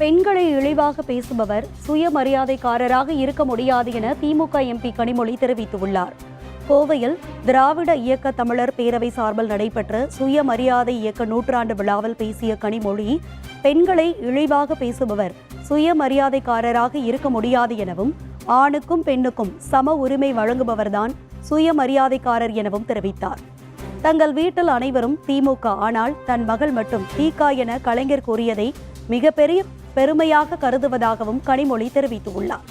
பெண்களை இழிவாக பேசுபவர் சுயமரியாதைக்காரராக இருக்க முடியாது என திமுக எம்பி கனிமொழி தெரிவித்துள்ளார். கோவையில் திராவிட இயக்க தமிழர் பேரவை சார்பில் நடைபெற்ற சுயமரியாதை இயக்க நூற்றாண்டு விழாவில் பேசிய கனிமொழி பெண்களை இழிவாக பேசுபவர் சுயமரியாதைக்காரராக இருக்க முடியாது எனவும் ஆணுக்கும் பெண்ணுக்கும் சம உரிமை வழங்குபவர்தான் சுயமரியாதைக்காரர் எனவும் தெரிவித்தார். தங்கள் வீட்டில் அனைவரும் திமுக ஆனால் தன் மகள் மட்டும் தீகா என கலைஞர் கூறியதை மிகப்பெரிய பெருமையாக கருதுவதாகவும் கனிமொழி தெரிவித்துள்ளார்.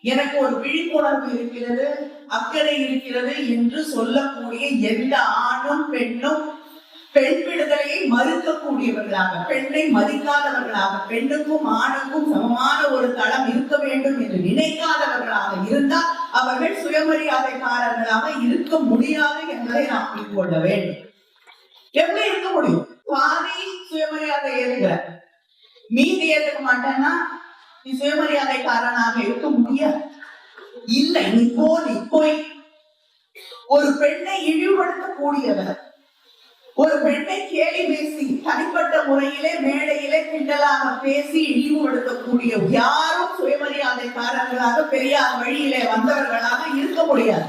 எனக்கு ஒரு விழிப்புணர்வு இருக்கிறது அக்கறை இருக்கிறது என்று சொல்லக்கூடிய எந்த ஆணும் பெண்ணும் பெண் விடுதலையை மறுக்கக்கூடியவர்களாக பெண்ணை மதிக்காதவர்களாக பெண்ணுக்கும் ஆணுக்கும் சமமான ஒரு தளம் இருக்க வேண்டும் என்று நினைக்காதவர்களாக இருந்தால் அவர்கள் சுயமரியாதைக்காரர்களாக இருக்க முடியாது என்பதை நாம் கொள்ள வேண்டும். எப்படி இருக்க முடியும்? மீதி ஏத்துக்க மாட்டேன்னா நீ சுயமரியாதைக்காரனாக இருக்க முடியாது. இல்லை நீ போ நீ போய் ஒரு பெண்ணை இழிவுபடுத்தக்கூடியவர் ஒரு பெண்ணை கேலி பேசி தனிப்பட்ட முறையிலே மேடையிலே கிண்டலாக பேசி இழிவுபடுத்தக்கூடிய யாரும் சுயமரியாதைக்காரர்களாக பெரியார் வழியிலே வந்தவர்களாக இருக்க முடியாது.